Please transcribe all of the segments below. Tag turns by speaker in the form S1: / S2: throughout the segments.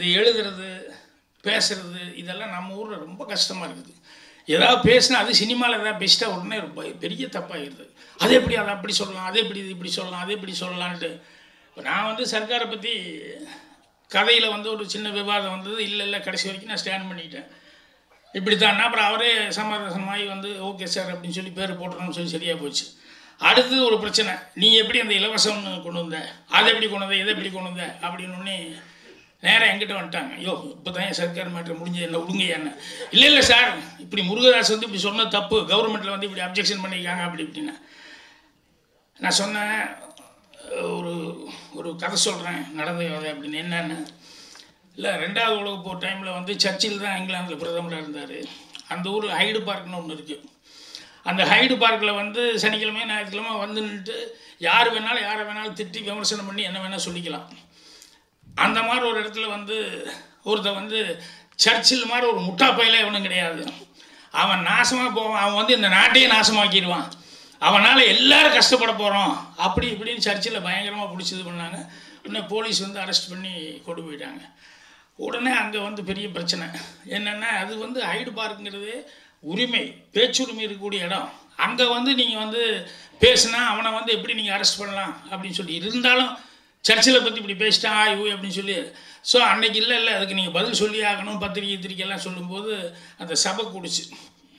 S1: இந்த எழுதுறது பேசுறது இதெல்லாம் நம்ம ஊரில் ரொம்ப கஷ்டமாக இருக்குது. ஏதாவது பேசினா அது சினிமாவில் ஏதாவது பெஸ்ட்டாக உடனே ரொம்ப பெரிய தப்பாகிடுது அது எப்படி அதை அப்படி சொல்லலாம் அது எப்படி இது இப்படி சொல்லலாம் அது எப்படி சொல்லலான்ட்டு. இப்போ நான் வந்து சர்க்காரை பற்றி கதையில் வந்து ஒரு சின்ன விவாதம் வந்தது. இல்லை இல்லை கடைசி வரைக்கும் நான் ஸ்டாண்ட் பண்ணிட்டேன். இப்படி தான் அப்புறம் அவரே சமரசமாகி வந்து ஓகே சார் அப்படின்னு சொல்லி பேர் போட்டுறோம்னு சொல்லி சரியாக போச்சு. அடுத்தது ஒரு பிரச்சனை. நீ எப்படி அந்த இலவசம்னு கொண்டு வந்த? அதை எப்படி கொண்டு வந்த? இதை எப்படி கொண்டு வந்த? அப்படின்னு நேராக எங்கிட்ட வந்துட்டாங்க. ஐயோ இப்போ தான் சர்க்கார் மாற்றம் முடிஞ்சது என்ன விடுங்க என்ன? இல்லை இல்லை சார் இப்படி முருகதாஸ் வந்து இப்படி சொன்ன தப்பு. கவர்மெண்ட்டில் வந்து இப்படி அப்ஜெக்ஷன் பண்ணியிருக்காங்க அப்படி இப்படின்னா. நான் சொன்னேன் ஒரு ஒரு கதை சொல்கிறேன் நடந்த கதை அப்படின்னு என்னென்னு. இல்லை ரெண்டாவது உலக போர் டைமில் வந்து சர்ச்சில் தான் இங்கிலாந்தில் பிரதமராக இருந்தார். அந்த ஊர் ஹைடு பார்க்னு ஒன்று இருக்குது அந்த ஹைடு பார்க்கில் வந்து சனிக்கிழமை ஞாயிற்றுக்கிழமை வந்து நின்றுட்டு யார் வேணாலும் யாரை வேணாலும் திட்டி விமர்சனம் பண்ணி என்ன வேணால் சொல்லிக்கலாம். அந்த மாதிரி ஒரு இடத்துல வந்து ஒருத்தன் வந்து சர்ச்சில் மாதிரி ஒரு முட்டா பையில இவனும் கிடையாது. அவன் நாசமாக போவான். அவன் வந்து இந்த நாட்டையே நாசமாக்கிடுவான். அவனால் எல்லோரும் கஷ்டப்பட போகிறோம் அப்படி இப்படின்னு சர்ச்சில் பயங்கரமாக பிடிச்சது பண்ணாங்க. உடனே போலீஸ் வந்து அரெஸ்ட் பண்ணி கொண்டு போயிட்டாங்க. உடனே அங்கே வந்து பெரிய பிரச்சனை. என்னென்னா அது வந்து ஹைடு பார்க்குங்கிறது உரிமை பேச்சுரிமை இருக்கக்கூடிய இடம். அங்கே வந்து நீங்கள் வந்து பேசுனா அவனை வந்து எப்படி நீங்கள் அரெஸ்ட் பண்ணலாம் அப்படின்னு சொல்லி. இருந்தாலும் சர்ச்சில் பற்றி இப்படி பேசிட்டான் ஆய்வு அப்படின்னு சொல்லி ஸோ அன்னைக்கு இல்லை இல்லை அதுக்கு நீங்கள் பதில் சொல்லி ஆகணும் பத்திரிக்கை பத்திரிக்கைலாம் சொல்லும்போது அந்த சபை கூடிச்சு.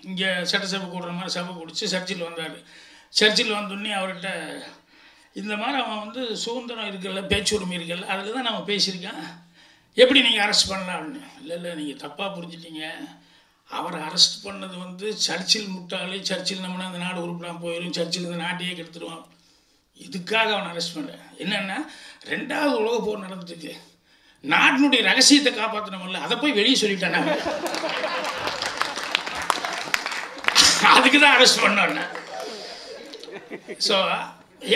S1: இங்கே சட்டசபை கூடுற மாதிரி சபை கூடிச்சு சர்ச்சில் வந்தார். சர்ச்சில் வந்தோடனே அவர்கிட்ட இந்த மாதிரி அவன் வந்து சுதந்திரம் இருக்குல்ல பேச்சுரிமை இருக்கல அதில் தான் நம்ம பேசியிருக்கான். எப்படி நீங்கள் அரெஸ்ட் பண்ணலாம்? அப்படின்னு. இல்லை இல்லை நீங்கள் தப்பாக புரிஞ்சிட்டீங்க. அவரை அரெஸ்ட் பண்ணது வந்து சர்ச்சில் முட்டாளி சர்ச்சில் நம்மனா அந்த நாடு உருப்பிடாமல் போயிடும் சர்ச்சில் இந்த நாட்டையே கெடுத்துருவான். இதுக்காக அவனை அரெஸ்ட் பண்ணுறேன் என்னென்னா ரெண்டாவது உலக போர் நடந்துட்டு இருக்கு நாட்டினுடைய ரகசியத்தை காப்பாற்றணும்ல அதை போய் வெளியே சொல்லிட்டேன்? அதுக்கு தான் அரெஸ்ட் பண்ணோன்னே ஸோ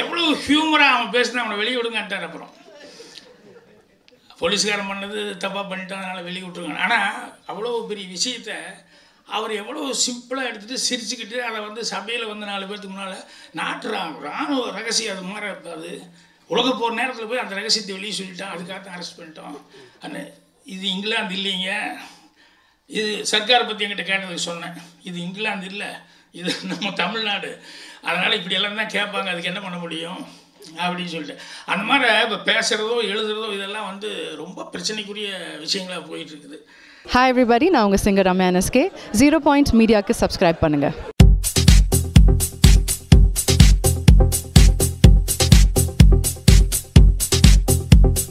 S1: எவ்வளோ ஹியூமராக அவன் பேசினா அவனை வெளியே விடுங்கன்ட்டார் அப்புறம். போலீஸ்காரன் பண்ணது தப்பாக பண்ணிட்டான் அதனால் வெளியே விட்டுருங்க. ஆனால் அவ்வளோ பெரிய விஷயத்தை அவர் எவ்வளோ சிம்பிளாக எடுத்துகிட்டு சிரிச்சுக்கிட்டு அதை வந்து சபையில் வந்து நாலு பேர்த்துக்கு முன்னால் நாட்டு ரா- ராணுவ ரகசியம் அது மாதிரி அது உலக போகிற நேரத்தில் போய் அந்த ரகசியத்தை வெளியே சொல்லிட்டான். அதுக்காக தான் அரெஸ்ட் பண்ணிட்டோம். அண்ணே இது இங்கிலாந்து இல்லைங்க. இது சர்க்கார் பற்றி என்கிட்ட கேட்டதுக்கு சொன்னேன். இது இங்கிலாந்து இல்லை. இது நம்ம தமிழ்நாடு. அதனால் இப்படி எல்லாம் தான் கேட்பாங்க. அதுக்கு என்ன பண்ண முடியும்? அப்படின்னு சொல்லிட்டு. அந்த மாதிரி இப்போ பேசுகிறதோ எழுதுறதோ இதெல்லாம் வந்து ரொம்ப பிரச்சனைக்குரிய விஷயங்களாக போயிட்டு இருக்குது.
S2: ஹாய் எவ்ரிபடி நான் உங்கள் singer Ramya NSK. Zero point மீடியாவுக்கு சப்ஸ்கிரைப் பண்ணுங்கள்